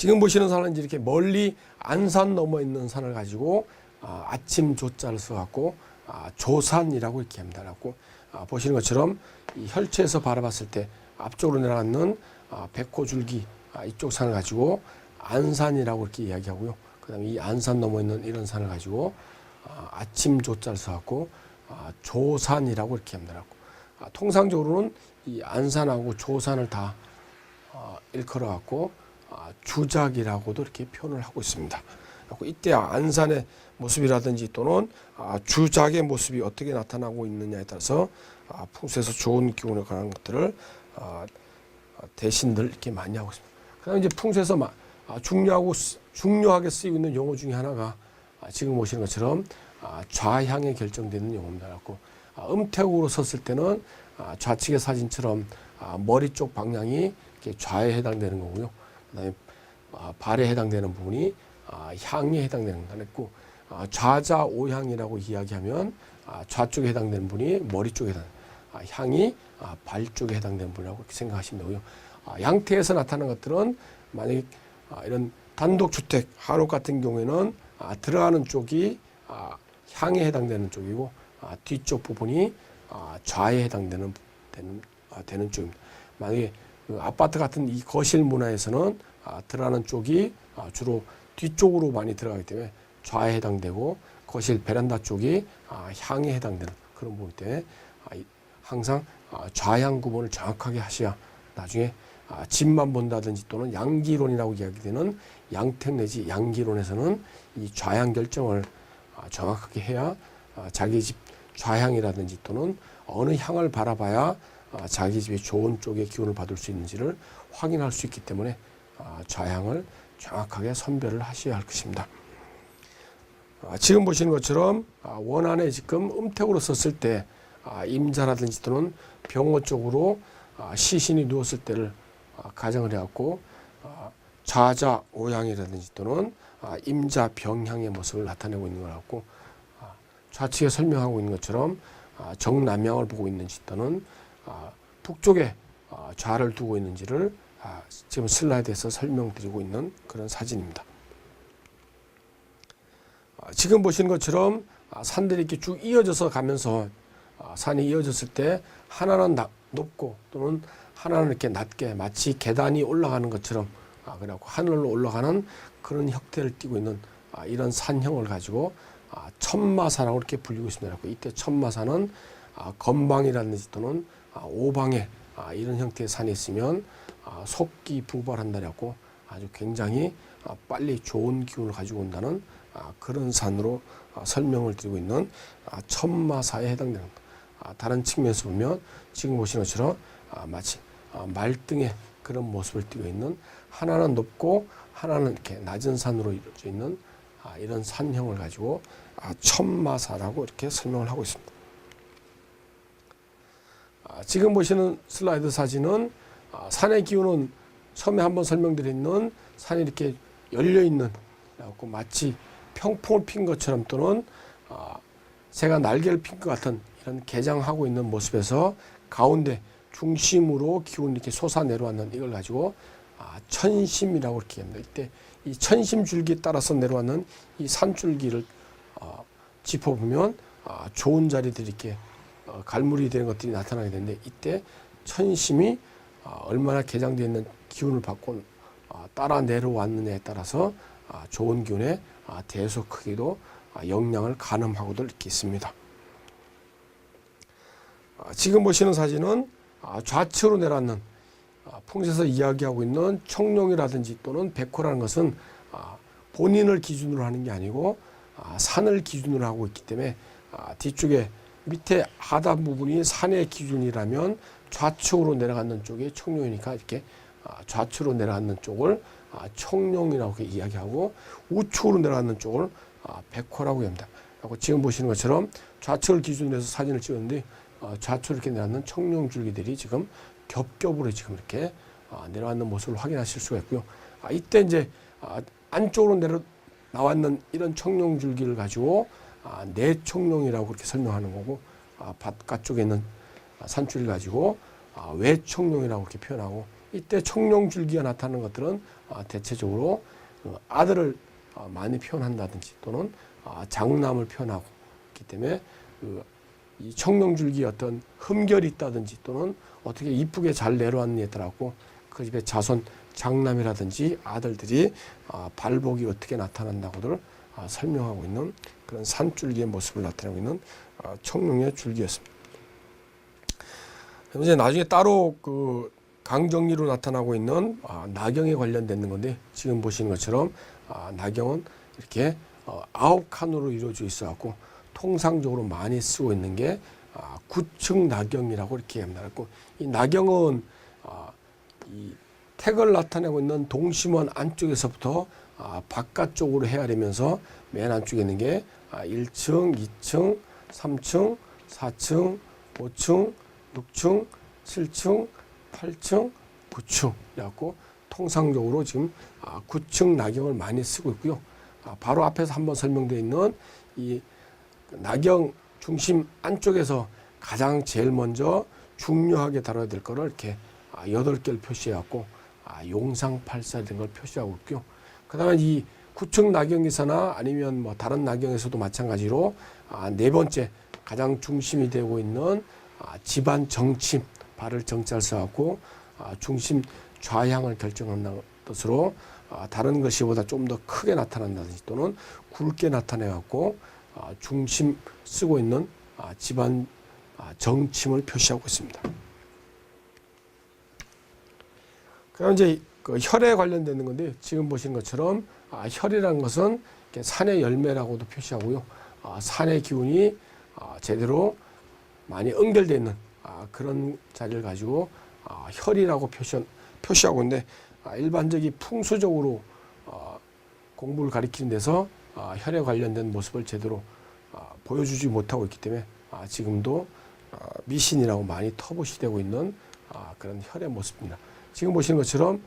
지금 보시는 산은 이렇게 멀리 안산 넘어 있는 산을 가지고 아, 아침 조자를 써갖고 아, 조산이라고 이렇게 합니다. 그래갖고 아, 보시는 것처럼 이 혈체에서 바라봤을 때 앞쪽으로 내려가는 아, 백호줄기 아, 이쪽 산을 가지고 안산이라고 이렇게 이야기하고요. 그 다음에 이 안산 넘어 있는 이런 산을 가지고 아, 아침 조자를 써갖고 아, 조산이라고 이렇게 합니다. 아, 통상적으로는 이 안산하고 조산을 다 어, 일컬어 갖고 아, 주작이라고도 이렇게 표현을 하고 있습니다. 이때 안산의 모습이라든지 또는 아, 주작의 모습이 어떻게 나타나고 있느냐에 따라서 아, 풍수에서 좋은 기운에 관한 것들을 아, 아, 대신들 이렇게 많이 하고 있습니다. 그다음 이제 풍수에서 마- 아, 중요하고 쓰- 중요하게 쓰이고 있는 용어 중에 하나가 아, 지금 보시는 것처럼 아, 좌향에 결정되는 용어입니다. 아, 음택으로 섰을 때는 아, 좌측의 사진처럼 아, 머리 쪽 방향이 좌에 해당되는 거고요. 그다음에 아, 발에 해당되는 부분이 아, 향에 해당되는 거고 아, 좌자 오향이라고 이야기하면 아, 좌쪽에 해당되는 분이 머리 쪽에 해당, 아, 향이 아, 발 쪽에 해당되는 분이라고 생각하시면 되고요. 아, 양태에서 나타나는 것들은 만약 아, 이런 단독 주택 한옥 같은 경우에는 아, 들어가는 쪽이 아, 향에 해당되는 쪽이고 아, 뒤쪽 부분이 아, 좌에 해당되는 되는, 아, 되는 쪽입니다. 만약에 그 아파트 같은 이 거실 문화에서는 아, 들어가는 쪽이 아, 주로 뒤쪽으로 많이 들어가기 때문에 좌에 해당되고 거실 베란다 쪽이 아, 향에 해당되는 그런 부분 때문에 아, 이- 항상 아, 좌향 구분을 정확하게 하셔야 나중에 아, 집만 본다든지 또는 양기론이라고 이야기되는 양택 내지 양기론에서는 이 좌향 결정을 아, 정확하게 해야 아, 자기 집 좌향이라든지 또는 어느 향을 바라봐야 아, 자기 집의 좋은 쪽의 기운을 받을 수 있는지를 확인할 수 있기 때문에 아, 좌향을 정확하게 선별을 하셔야 할 것입니다. 아, 지금 보시는 것처럼 아, 원안에 지금 음택으로 썼을 때 아, 임자라든지 또는 병호 쪽으로 아, 시신이 누웠을 때를 아, 가정을 해갖고 아, 좌자 오향이라든지 또는 아, 임자 병향의 모습을 나타내고 있는 것 같고 아, 좌측에 설명하고 있는 것처럼 아, 정남향을 보고 있는지 또는 아, 북쪽에 아, 좌를 두고 있는지를 아, 지금 슬라이드에서 설명드리고 있는 그런 사진입니다. 아, 지금 보시는 것처럼 아, 산들이 이렇게 쭉 이어져서 가면서 아, 산이 이어졌을 때 하나는 나- 높고 또는 하나는 이렇게 낮게 마치 계단이 올라가는 것처럼 아, 그래갖고 하늘로 올라가는 그런 형태를 띠고 있는 아, 이런 산형을 가지고 아, 천마사라고 이렇게 불리고 있습니다. 이때 천마사는 아, 건방이라든지 또는 아, 오방에 아, 이런 형태의 산이 있으면 아, 속기 부발한다라고 아주 굉장히 아, 빨리 좋은 기운을 가지고 온다는 아, 그런 산으로 아, 설명을 드리고 있는 아, 천마사에 해당되는 것. 아, 다른 측면에서 보면 지금 보시는 것처럼 아, 마치 아, 말등의 그런 모습을 띠고 있는 하나는 높고 하나는 이렇게 낮은 산으로 이루어져 있는 아, 이런 산형을 가지고 아, 천마사라고 이렇게 설명을 하고 있습니다. 아, 지금 보시는 슬라이드 사진은 아, 산의 기운은 처음에 한번 설명드렸는 산이 이렇게 열려 있는 그래갖고 마치 평풍을 핀 것처럼 또는 아, 새가 날개를 핀 것 같은 이런 개장하고 있는 모습에서 가운데 중심으로 기운이 이렇게 솟아 내려왔는 이걸 가지고 아, 천심이라고 이렇게 합니다. 이때 이 천심 줄기에 따라서 내려왔는 이 산줄기를 어, 짚어보면 아, 좋은 자리들이 이렇게 어, 갈무리 되는 것들이 나타나게 되는데 이때 천심이 아, 얼마나 개장되어 있는 기운을 받고 아, 따라 내려왔느냐에 따라서 아, 좋은 기운의 아, 대소 크기도 아, 영향을 가늠하고도 이렇게 있습니다. 아, 지금 보시는 사진은 아, 좌측으로 내려앉는 아, 풍수에서 이야기하고 있는 청룡이라든지 또는 백호라는 것은 아, 본인을 기준으로 하는 게 아니고 아, 산을 기준으로 하고 있기 때문에 아, 뒤쪽에 밑에 하단 부분이 산의 기준이라면 좌측으로 내려가는 쪽이 청룡이니까 이렇게 아, 좌측으로 내려가는 쪽을 아, 청룡이라고 이야기하고 우측으로 내려가는 쪽을 아, 백호라고 합니다. 지금 보시는 것처럼 좌측을 기준으로 해서 사진을 찍었는데 어, 좌측으로 이렇게 내려가는 청룡 줄기들이 지금 겹겹으로 지금 이렇게 아, 내려왔는 모습을 확인하실 수가 있고요. 아, 이때 이제 아, 안쪽으로 내려 나왔는 이런 청룡 줄기를 가지고 아, 내청룡이라고 그렇게 설명하는 거고 아, 바깥쪽에 있는 아, 산줄을 가지고 아, 외청룡이라고 그렇게 표현하고 이때 청룡 줄기가 나타나는 것들은 아, 대체적으로 어, 아들을 아, 많이 표현한다든지 또는 아, 장남을 표현하고 있기 때문에 그, 이 청룡줄기에 어떤 흠결이 있다든지 또는 어떻게 이쁘게 잘 내려왔느냐에 따라서 그 집의 자손 장남이라든지 아들들이 아, 발복이 어떻게 나타난다고들 아, 설명하고 있는 그런 산줄기의 모습을 나타내고 있는 아, 청룡의 줄기였습니다. 이제 나중에 따로 그 강정리로 나타나고 있는 아, 나경에 관련된 건데 지금 보시는 것처럼 아, 나경은 이렇게 어, 아홉 칸으로 이루어져 있어 갖고 통상적으로 많이 쓰고 있는 게 아, 구층 나경이라고 이렇게 합니다. 그이 나경은 아, 이 택을 나타내고 있는 동심원 안쪽에서부터 아, 바깥쪽으로 헤아리면서 맨 안쪽에 있는 게 아, 1층, 2층, 3층, 4층, 5층, 6층, 7층, 8층, 9층 이라고 통상적으로 지금 아, 9층 나경을 많이 쓰고 있고요. 아, 바로 앞에서 한번 설명되어 있는 이 나경 중심 안쪽에서 가장 제일 먼저 중요하게 다뤄야 될 거를 이렇게 아, 여덟 개를 표시해 갖고 아, 용상팔사 이런 걸 표시하고 있고요. 그다음에 이 구층 나경에서나 아니면 뭐 다른 나경에서도 마찬가지로 아, 네 번째 가장 중심이 되고 있는 아, 집안 정침 발을 정자를 써갖고 아, 중심 좌향을 결정한다는 뜻으로 아, 다른 것이보다 좀 더 크게 나타난다든지 또는 굵게 나타내갖고 아, 중심 쓰고 있는 아, 집안 아, 정침을 표시하고 있습니다. 그럼 이제 그 혈에 관련되는 건데 지금 보신 것처럼 아, 혈이라는 것은 산의 열매라고도 표시하고요. 아, 산의 기운이 아, 제대로 많이 응결되어 있는 아, 그런 자리를 가지고 아, 혈이라고 표시, 표시하고 있는데 아, 일반적인 풍수적으로 아, 공부를 가리키는 데서 아, 혈에 관련된 모습을 제대로 아, 보여주지 못하고 있기 때문에 아, 지금도 아, 미신이라고 많이 터부시되고 있는 아, 그런 혈의 모습입니다. 지금 보시는 것처럼 어,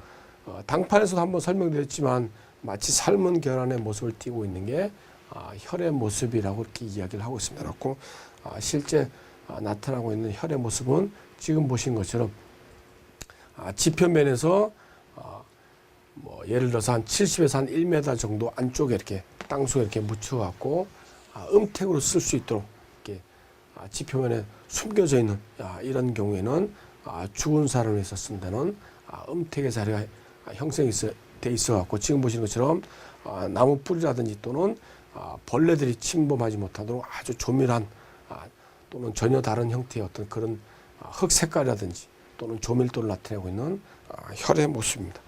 당판에서도 한번 설명드렸지만 마치 삶은 결안의 모습을 띠고 있는 게 아, 혈의 모습이라고 이렇게 이야기를 하고 있습니다. 그렇고 아, 실제 아, 나타나고 있는 혈의 모습은 지금 보신 것처럼 아, 지표면에서 아, 뭐 예를 들어서 한 70에서 한 1m 정도 안쪽에 이렇게 땅속에 이렇게 묻혀갖고 아, 음택으로 쓸 수 있도록 이렇게 아, 지표면에 숨겨져 있는 아, 이런 경우에는 아, 죽은 사람을 위해서 쓴다는 아, 음택의 자리가 아, 형성이 있어, 돼 있어 갖고 지금 보시는 것처럼 아, 나무 뿌리라든지 또는 아, 벌레들이 침범하지 못하도록 아주 조밀한 아, 또는 전혀 다른 형태의 어떤 그런 아, 흙 색깔이라든지 또는 조밀도를 나타내고 있는 아, 혈의 모습입니다.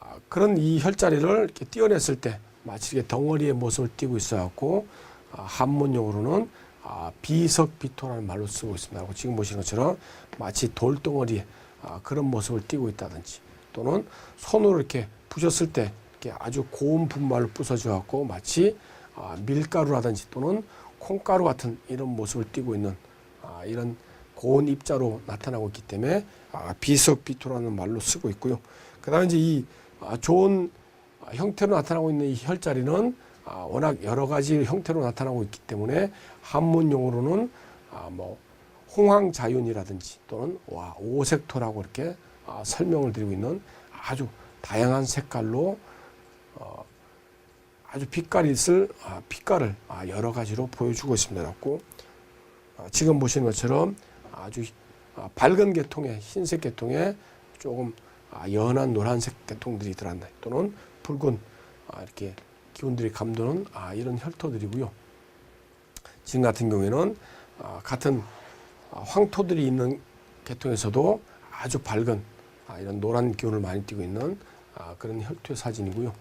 아, 그런 이 혈자리를 이렇게 띄어냈을 때 마치 이렇게 덩어리의 모습을 띠고 있어갖고 아, 한문용어로는 아, 비석비토라는 말로 쓰고 있습니다. 지금 보시는 것처럼 마치 돌덩어리에 아, 그런 모습을 띠고 있다든지 또는 손으로 이렇게 부셨을 때 이렇게 아주 고운 분말을 부숴줘갖고 마치 아, 밀가루라든지 또는 콩가루 같은 이런 모습을 띠고 있는 아, 이런 고운 입자로 나타나고 있기 때문에 아, 비석비토라는 말로 쓰고 있고요. 그 다음에 이제 이 아, 좋은 아, 형태로 나타나고 있는 이 혈자리는 아, 워낙 여러 가지 형태로 나타나고 있기 때문에 한문 용어로는 아, 뭐 홍황자윤이라든지 또는 와 오색토라고 이렇게 아, 설명을 드리고 있는 아주 다양한 색깔로 어, 아주 빛깔이 있을 아, 빛깔을 아, 여러 가지로 보여주고 있습니다. 지금 보시는 것처럼 아주 아, 밝은 계통의 흰색 계통에 조금 아, 연한 노란색 계통들이 들어간다. 또는 붉은 아, 이렇게 기운들이 감도는 아, 이런 혈토들이고요. 지금 같은 경우에는 아, 같은 아, 황토들이 있는 계통에서도 아주 밝은 아, 이런 노란 기운을 많이 띠고 있는 아, 그런 혈토의 사진이고요.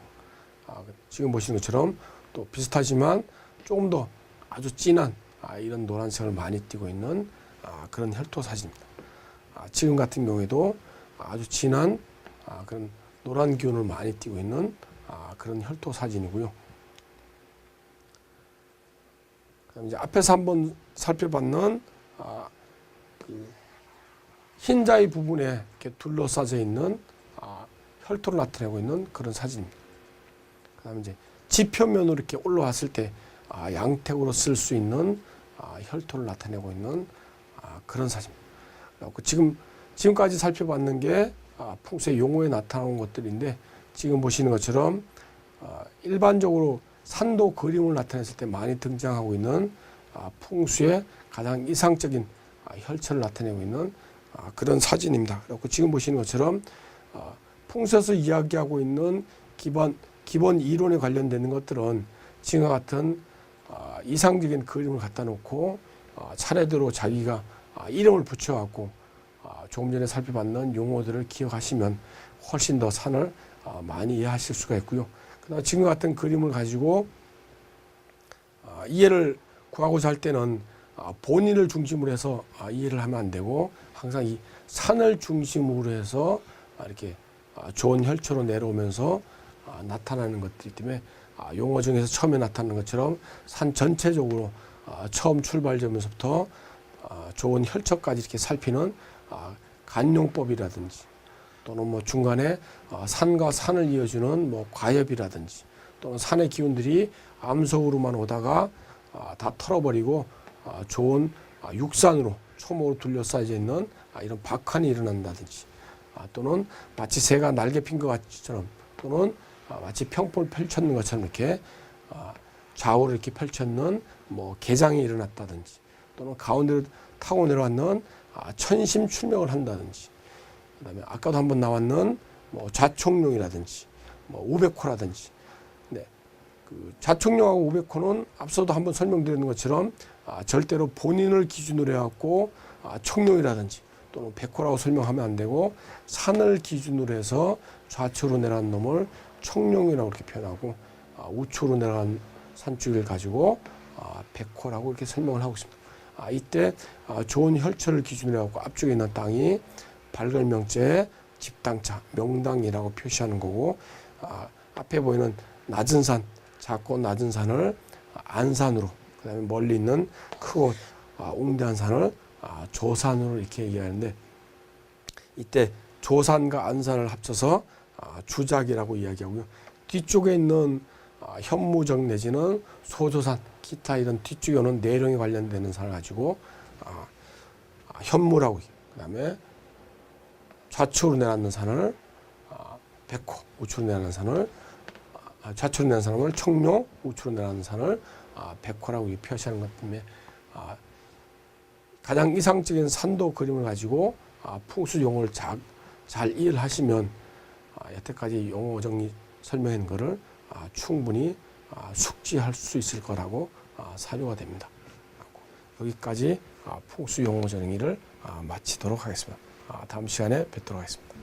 아, 지금 보시는 것처럼 또 비슷하지만 조금 더 아주 진한 아, 이런 노란색을 많이 띠고 있는 아, 그런 혈토 사진입니다. 아, 지금 같은 경우에도 아주 진한 아, 그런 노란 기운을 많이 띠고 있는 아, 그런 혈토 사진이고요. 이제 앞에서 한번 살펴봤는 아, 그 흰자의 부분에 이렇게 둘러싸져 있는 아, 혈토를 나타내고 있는 그런 사진입니다. 그다음에 이제 지표면으로 이렇게 올라왔을 때 아, 양택으로 쓸 수 있는 아, 혈토를 나타내고 있는 아, 그런 사진입니다. 그래갖고 지금 지금까지 살펴봤는 게 아, 풍수의 용어에 나타나는 것들인데 지금 보시는 것처럼 아, 일반적으로 산도 그림을 나타냈을 때 많이 등장하고 있는 아, 풍수의 가장 이상적인 아, 혈처를 나타내고 있는 아, 그런 사진입니다. 그리고 지금 보시는 것처럼 아, 풍수에서 이야기하고 있는 기본 기본 이론에 관련되는 것들은 지금과 같은 아, 이상적인 그림을 갖다 놓고 아, 차례대로 자기가 아, 이름을 붙여갖고 아, 조금 전에 살펴봤는 용어들을 기억하시면 훨씬 더 산을 아, 많이 이해하실 수가 있고요. 그다음 지금 같은 그림을 가지고 아, 이해를 구하고자 할 때는 아, 본인을 중심으로 해서 아, 이해를 하면 안 되고 항상 이 산을 중심으로 해서 아, 이렇게 아, 좋은 혈초로 내려오면서 아, 나타나는 것들이기 때문에 아, 용어 중에서 처음에 나타나는 것처럼 산 전체적으로 아, 처음 출발점에서부터 아, 좋은 혈초까지 이렇게 살피는 아, 간용법이라든지 또는 뭐 중간에 아, 산과 산을 이어주는 뭐 과엽이라든지 또는 산의 기운들이 암석으로만 오다가 아, 다 털어버리고 아, 좋은 아, 육산으로 초목으로 둘러싸여져 있는 아, 이런 박한이 일어난다든지 아, 또는 마치 새가 날개 핀 것 같처럼 또는 아, 마치 평포를 펼쳤는 것처럼 이렇게 아, 좌우로 이렇게 펼쳤는 뭐 개장이 일어났다든지 또는 가운데로 타고 내려왔는 아, 천심 출명을 한다든지 그다음에 아까도 한번 나왔는 뭐 좌총룡이라든지 뭐 우백호라든지 네. 그 좌총룡하고 우백호는 앞서도 한번 설명드렸는 것처럼 아, 절대로 본인을 기준으로 해갖고 아, 총룡이라든지 또는 백호라고 설명하면 안 되고 산을 기준으로 해서 좌측으로 내려간 놈을 청룡이라고 이렇게 표현하고 아, 우측으로 내려간 산줄을 가지고 아, 백호라고 이렇게 설명을 하고 있습니다. 아, 이때 아, 좋은 혈처를 기준으로 해갖고 앞쪽에 있는 땅이 발걸명제 집당자 명당이라고 표시하는 거고 아, 앞에 보이는 낮은 산 작고 낮은 산을 안산으로 그다음에 멀리 있는 크고 아, 웅대한 산을 아, 조산으로 이렇게 얘기하는데 이때 조산과 안산을 합쳐서 아, 주작이라고 이야기하고요. 뒤쪽에 있는 아, 현무적 내지는 소조산, 기타 이런 뒤쪽에 오는 내령에 관련되는 산을 가지고 현무라고 그다음에 좌측으로 내려앉는 산을 아, 백호, 우측으로 내려앉는 산을 아, 좌측으로 내려앉는 산을 청룡, 우측으로 산을 아, 백호라고 표시하는 것 때문에 아, 가장 이상적인 산도 그림을 가지고 아, 풍수 용어를 자, 잘 이해를 하시면 아, 여태까지 용어 정리 설명한 아, 충분히 아, 숙지할 수 있을 거라고 아, 사료가 됩니다. 여기까지 아, 풍수 용어 정리를 아, 마치도록 하겠습니다. 아, 다음 시간에 뵙도록 하겠습니다.